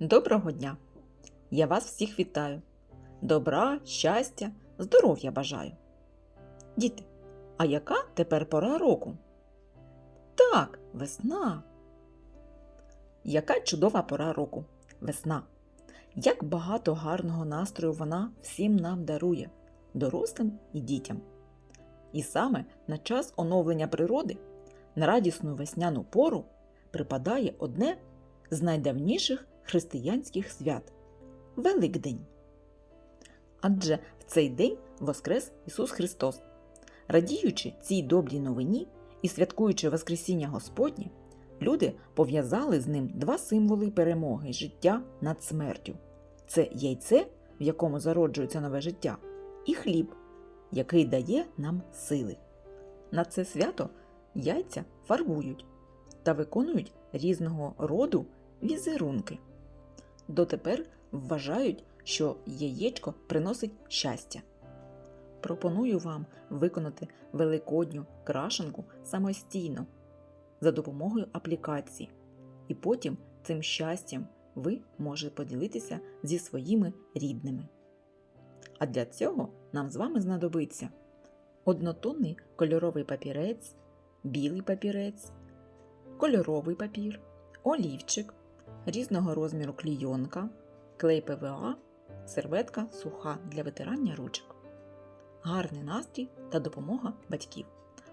Доброго дня! Я вас всіх вітаю. Добра, щастя, здоров'я бажаю. Діти, а яка тепер пора року? Так, весна. Яка чудова пора року? Весна. Як багато гарного настрою вона всім нам дарує, дорослим і дітям. І саме на час оновлення природи, на радісну весняну пору припадає одне з найдавніших християнських свят Великдень. Адже в цей день воскрес Ісус Христос. Радіючи цій добрій новині і святкуючи Воскресіння Господнє, люди пов'язали з ним два символи перемоги життя над смертю це яйце, в якому зароджується нове життя, і хліб, який дає нам сили. На це свято яйця фарбують та виконують різного роду візерунки. Дотепер вважають, що яєчко приносить щастя. Пропоную вам виконати великодню крашенку самостійно за допомогою аплікації, і потім цим щастям ви можете поділитися зі своїми рідними. А для цього нам з вами знадобиться однотонний кольоровий папірець, білий папірець, кольоровий папір, олівчик, різного розміру клійонка, клей ПВА, серветка суха для витирання ручок, гарний настрій та допомога батьків.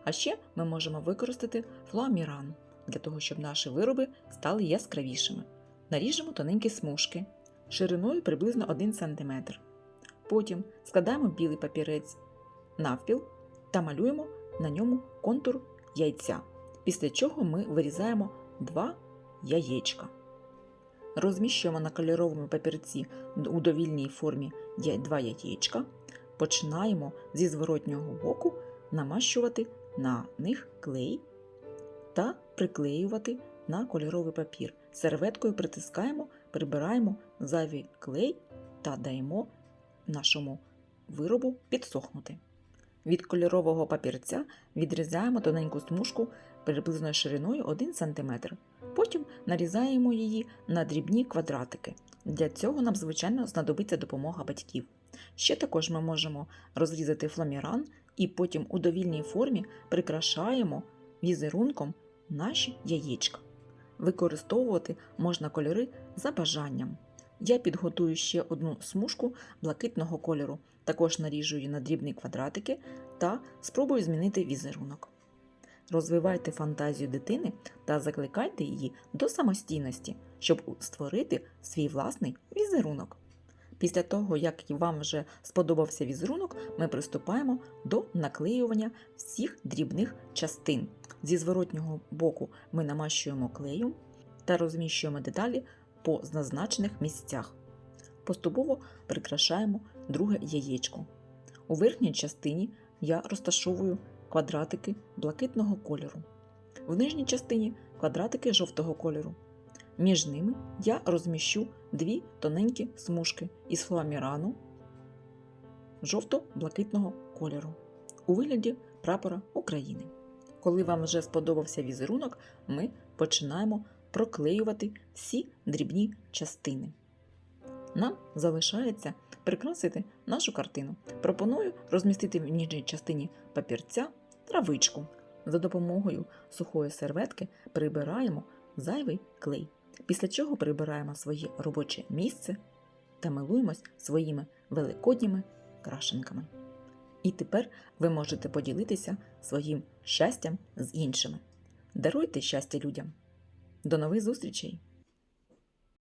А ще ми можемо використати флоаміран для того, щоб наші вироби стали яскравішими. Наріжемо тоненькі смужки шириною приблизно 1 см. Потім складаємо білий папірець навпіл та малюємо на ньому контур яйця, після чого ми вирізаємо два яєчка. Розміщуємо на кольоровому папірці у довільній формі два яєчка. Починаємо зі зворотнього боку намащувати на них клей та приклеювати на кольоровий папір. Серветкою притискаємо, прибираємо зайвий клей та даємо нашому виробу підсохнути. Від кольорового папірця відрізаємо тоненьку смужку приблизно шириною 1 см. Потім нарізаємо її на дрібні квадратики. Для цього нам, звичайно, знадобиться допомога батьків. Ще також ми можемо розрізати фламіран і потім у довільній формі прикрашаємо візерунком наші яєчка. Використовувати можна кольори за бажанням. Я підготую ще одну смужку блакитного кольору, також наріжу її на дрібні квадратики та спробую змінити візерунок. Розвивайте фантазію дитини та закликайте її до самостійності, щоб створити свій власний візерунок. Після того, як вам вже сподобався візерунок, ми приступаємо до наклеювання всіх дрібних частин. Зі зворотнього боку ми намащуємо клеєм та розміщуємо деталі по зазначених місцях. Поступово прикрашаємо друге яєчко. У верхній частині я розташовую квадратики блакитного кольору. В нижній частині квадратики жовтого кольору. Між ними я розміщу дві тоненькі смужки із фламірану жовто-блакитного кольору у вигляді прапора України. Коли вам вже сподобався візерунок, ми починаємо проклеювати всі дрібні частини. Нам залишається прикрасити нашу картину. Пропоную розмістити в нижній частині папірця травичку. За допомогою сухої серветки прибираємо зайвий клей, після чого прибираємо своє робоче місце та милуємось своїми великодніми крашенками. І тепер ви можете поділитися своїм щастям з іншими. Даруйте щастя людям. До нових зустрічей!